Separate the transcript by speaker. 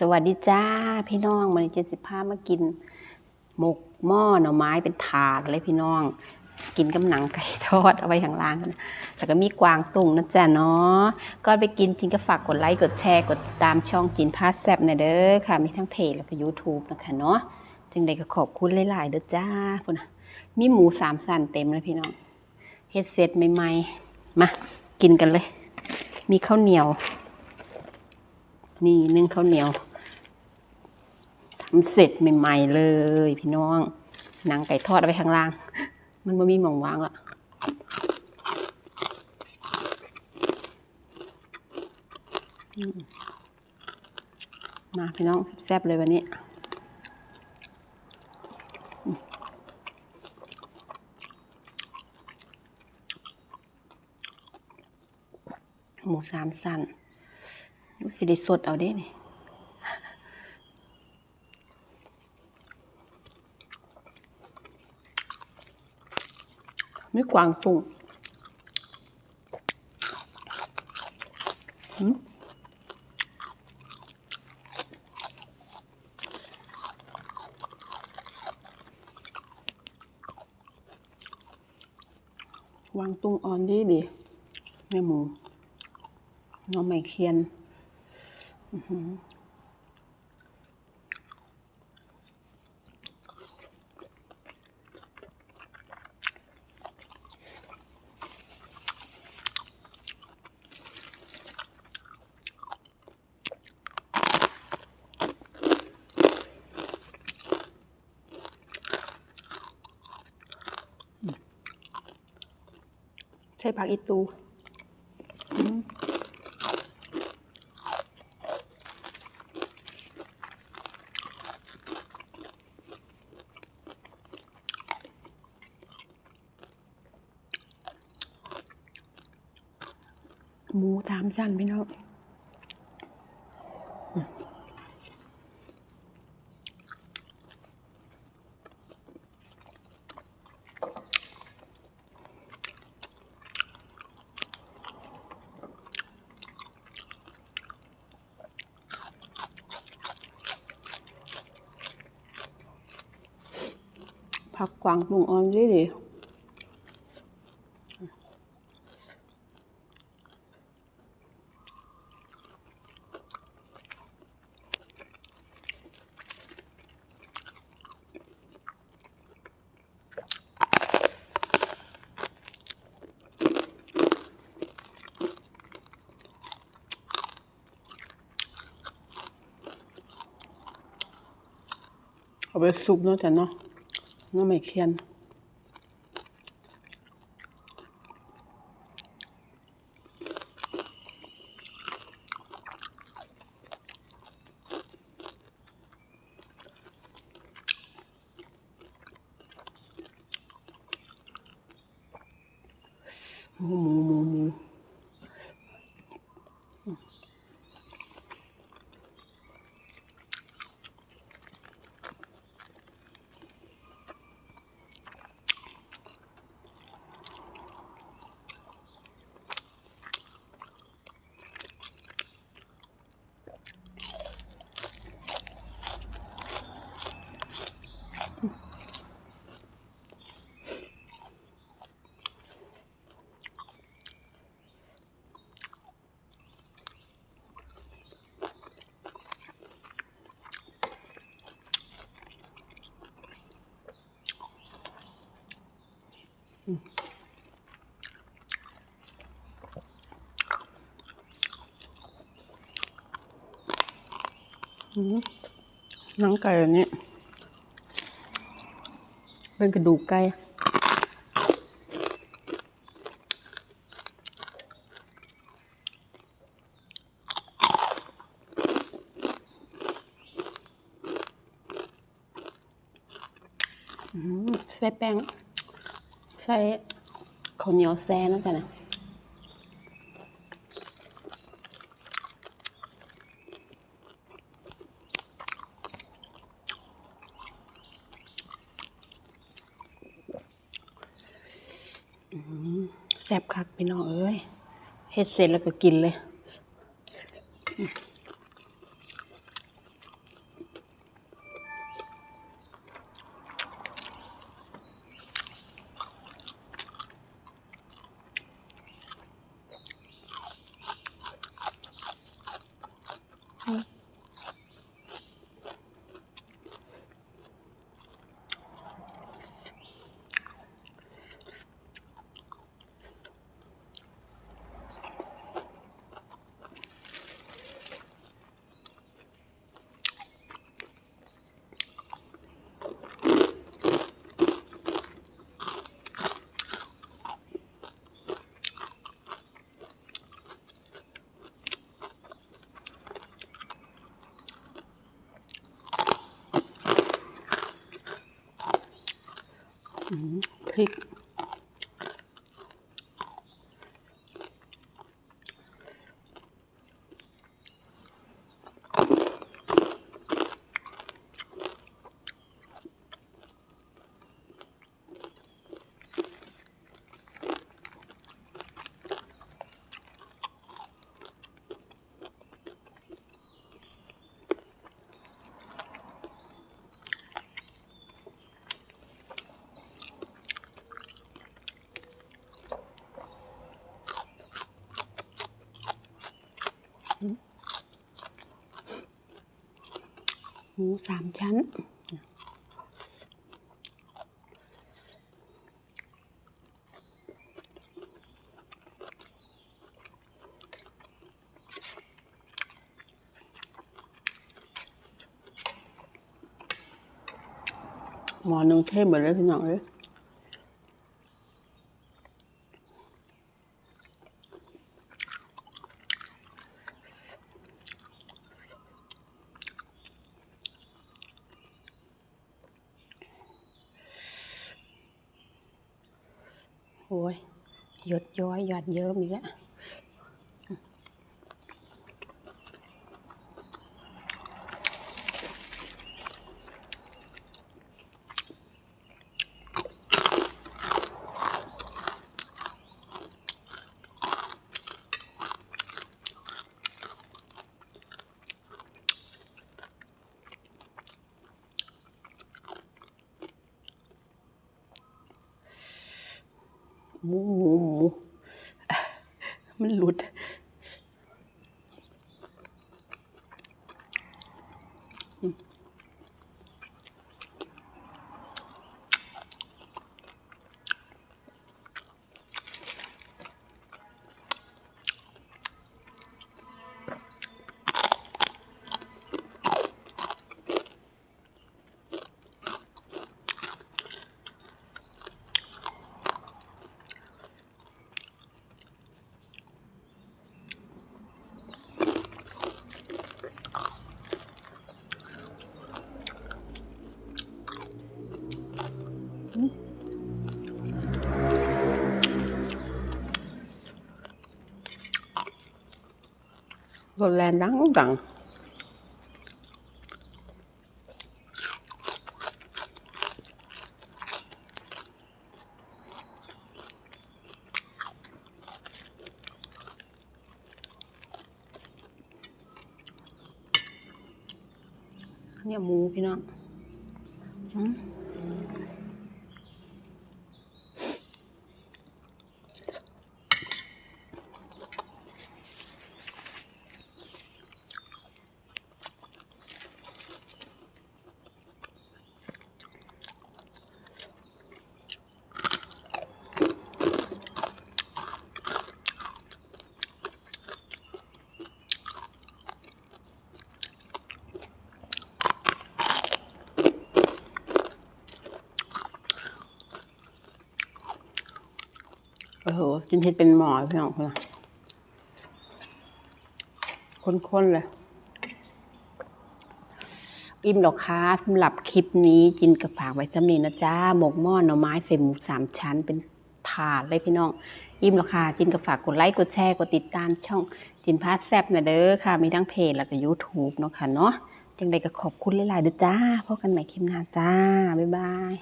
Speaker 1: สวัสดีจ้าพี่น้องมันเจ็ดสิบห้ามากิน หมกหม้อหน่อไม้เป็นถาดเลยพี่น้อง กินกับหนังไก่ทอดเอาไว้ข้างล่างนะแล้วก็มีกวางตุ้งนะจ๊ะเนาะก็ไปกินจริงก็ฝากกดไลค์กดแชร์กดตามช่องกินพาสแซบนะเด้อค่ะ มีทั้งเพจแล้วก็ YouTube นะคะเนาะจึงได้ก็ขอบคุณหลายๆเด้อจ้าพุ่นมีหมูสามสันเต็มเลยพี่น้องเฮ็ดเสร็จใหม่ๆมากินกันเลย มีข้าวเหนียว นี่นึ่งข้าวเหนียว ทำเสร็จใหม่ๆเลย พี่น้องหนังไก่ทอดเอาไว้ข้างล่าง มันไม่มีหมองวางละมาพี่น้องแซ่บเลยวันนี้หมูสามสันดูสิได้สดเอาได้นี่ ไม่กวางตุ้งหืมวางตุ้งอ่อนดีดีแม่หมูน้องไม่เคียน อื้อ ช่ผักอีตูหมูสามชั้นพี่น้อง ผักกวางตุงอ่อนดีดีเอาไปซุปเนาะจ้ะเนาะ นาะไม่เคียนหมูหมูหมู หมูอืมหนังไก่อันนี้ เป็นกระดูกไก่ใส่แป้ง ใส่ข้าวเหนียวแซ่นะจ๊ะนะอืม แซ่บคักพี่น้องเอ้ยเฮ็ดเสร็จแล้วก็กินเลย อืมพ หมูสามชั้น หมอนึ่งเทหมดเลยพี่น้องเลย โอ้ยหยดย้อยหยอดเยิ้มอีกแล้ว หมูหมูหมู มันหลุดอืม แลนดังดังเนี่ยห โอ้โหกินเห็ดเป็นหมอพี่น้องค่ะข้นๆเลย อิ่มดอค้าสำหรับคลิปนี้จินกับฝากไว้สำนีนะจ้าหมกหม้อหน่อไม้ใส่หมูสามชั้นเป็นถาดเลยพี่น้อง อิ่มดอค้าจินกับฝากกดไลค์กดแชร์กดติดตามช่องจินพาสแซบนะเด้อค่ะ มีทั้งเพจแล้วก็ YouTube เนาะค่ะเนาะจังใดก็ขอบคุณหลายๆเด้อจ้าพบกันใหม่คลิปหน้าจ้า บ๊ายบาย